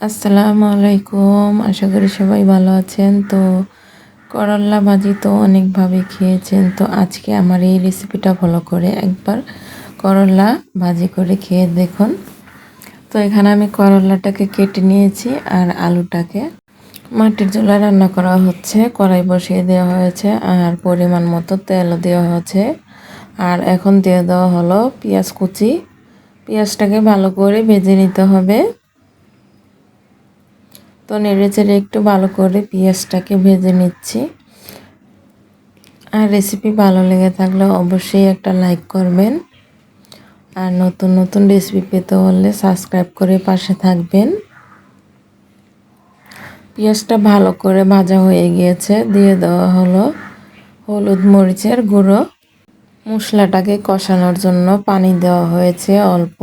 আসসালামু আলাইকুম। আশা করি সবাই ভালো আছেন। তো করল্লা ভাজি তো অনেকভাবে খেয়েছেন। তো আজকে আমার এই রেসিপিটা ফলো করে একবার করল্লা ভাজি করে খেয়ে দেখুন। তো এখানে আমি করল্লাটাকে কেটে নিয়েছি আর আলুটাকে। মাটির চুলায় রান্না করা হচ্ছে, কড়াই বসিয়ে দেওয়া হয়েছে আর পরিমাণ মতো তেলও দেওয়া হয়েছে আর এখন দিয়ে দেওয়া হলো পেঁয়াজ কুচি। পেঁয়াজটাকে ভালো করে ভেজে নিতে হবে। তো নেড়ে চেড়ে একটু ভালো করে পেঁয়াজটাকে ভেজে নিচ্ছি। আর রেসিপি ভালো লেগে থাকলে অবশ্যই একটা লাইক করবেন। আর নতুন নতুন রেসিপি পেতে হলে সাবস্ক্রাইব করে পাশে থাকবেন। পেঁয়াজটা ভালো করে ভাজা হয়ে গিয়েছে, দিয়ে দেওয়া হলো হলুদ মরিচের গুঁড়ো। মশলাটাকে কষানোর জন্য পানি দেওয়া হয়েছে অল্প।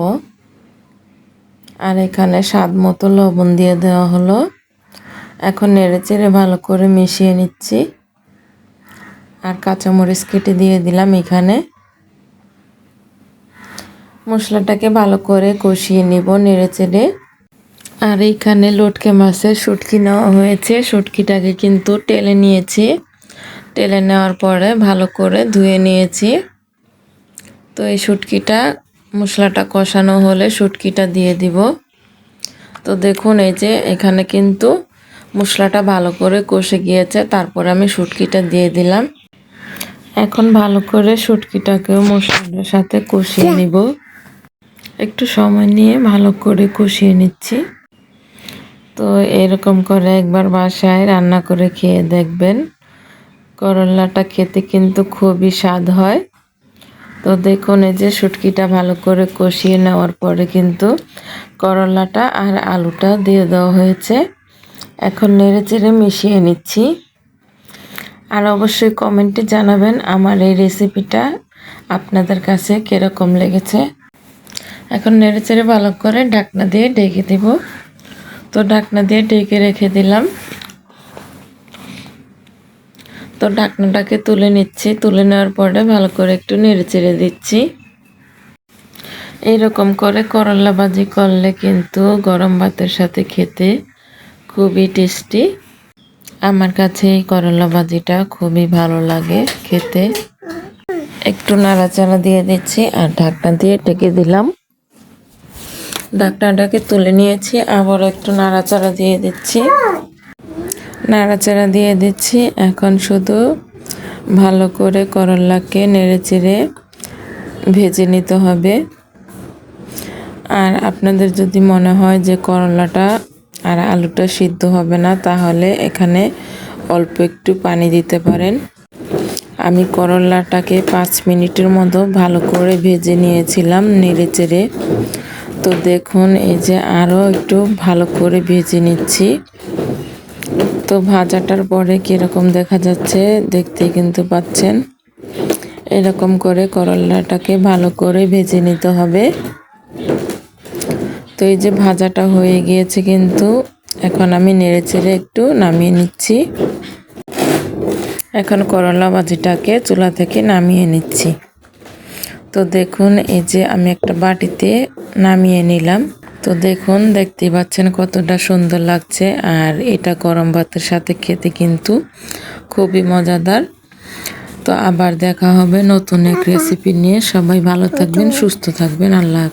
আর এখানে স্বাদ মতো লবণ দিয়ে দেওয়া হলো। এখন নেড়ে চেড়ে ভালো করে মিশিয়ে নিচ্ছি। আর কাঁচামরিচ কেটে দিয়ে দিলাম এখানে। মশলাটাকে ভালো করে কষিয়ে নিব নেড়ে চেড়ে। আর এইখানে লটকে মাছের শুটকি নেওয়া হয়েছে। শুটকিটাকে কিন্তু টেলে নিয়েছি। টেলে নেওয়ার পরে ভালো করে ধুয়ে নিয়েছি। তো এই শুটকিটা মশলাটা কষানো হলে শুটকিটা দিয়ে দিব। তো দেখুন, এই যে এখানে কিন্তু মশলাটা ভালো করে কষে গিয়েছে, তারপর আমি শুটকিটা দিয়ে দিলাম। এখন ভালো করে শুটকিটাকেও মশলার সাথে কষিয়ে নিব। একটু সময় নিয়ে ভালো করে কষিয়ে নিচ্ছি। তো এরকম করে একবার বাসায় রান্না করে খেয়ে দেখবেন। করলাটা খেতে কিন্তু খুবই স্বাদ হয়। তো দেখুন, এই যে শুটকিটা ভালো করে কষিয়ে নেওয়ার পরে কিন্তু করলাটা আর আলুটা দিয়ে দেওয়া হয়েছে। এখন নেড়ে চেড়ে মিশিয়ে নিচ্ছি। আর অবশ্যই কমেন্টে জানাবেন আমার এই রেসিপিটা আপনাদের কাছে কীরকম লেগেছে। এখন নেড়ে চেড়ে ভালো করে ঢাকনা দিয়ে ডেকে দেব। তো ঢাকনা দিয়ে ডেকে রেখে দিলাম। তো ঢাকনাটাকে তুলে নিচ্ছি। তুলে নেওয়ার পরে ভালো করে একটু নেড়ে চেড়ে দিচ্ছি। এইরকম করে করলা ভাজি করলে কিন্তু গরম ভাতের সাথে খেতে খুবই টেস্টি। আমার কাছে এই করলা ভাজিটা খুবই ভালো লাগে খেতে। একটু নাড়াচাড়া দিয়ে দিচ্ছি আর ঢাকনা দিয়ে ঢেকে দিলাম। ঢাকনাটাকে তুলে নিয়েছি আবার একটু নাড়াচাড়া দিয়ে দিচ্ছি। নাড়াচাড়া দিয়ে দিচ্ছি। এখন শুধু ভালো করে করলাকে নেড়ে চেড়ে ভেজে নিতে হবে। আর আপনাদের যদি মনে হয় যে করলাটা আর আলুটা সিদ্ধ হবে না, তাহলে এখানে অল্প একটু পানি দিতে পারেন। আমি করলাটাকে পাঁচ মিনিটের মতো ভালো করে ভেজে নিয়েছিলাম নেড়ে চেড়ে। তো দেখুন, এই যে আরও একটু ভালো করে ভেজে নিচ্ছি। তো ভাজাটার পরে কীরকম দেখা যাচ্ছে দেখতে কিন্তু পাচ্ছেন। এরকম করে করলাটাকে ভালো করে ভেজে নিতে হবে। তো এই যে ভাজাটা হয়ে গিয়েছে কিন্তু, এখন আমি নেড়ে চেড়ে একটু নামিয়ে নিচ্ছি। এখন করলা ভাজিটাকে চুলা থেকে নামিয়ে নিচ্ছি। তো দেখুন, এই যে আমি একটা বাটিতে নামিয়ে নিলাম। তো দেখুন দেখতে পাচ্ছেন কতটা সুন্দর লাগছে। আর এটা গরম ভাতের সাথে খেতে কিন্তু খুবই মজাদার। তো আবার দেখা হবে নতুন এক রেসিপি নিয়ে। সবাই ভালো থাকবেন, সুস্থ থাকবেন। আল্লাহ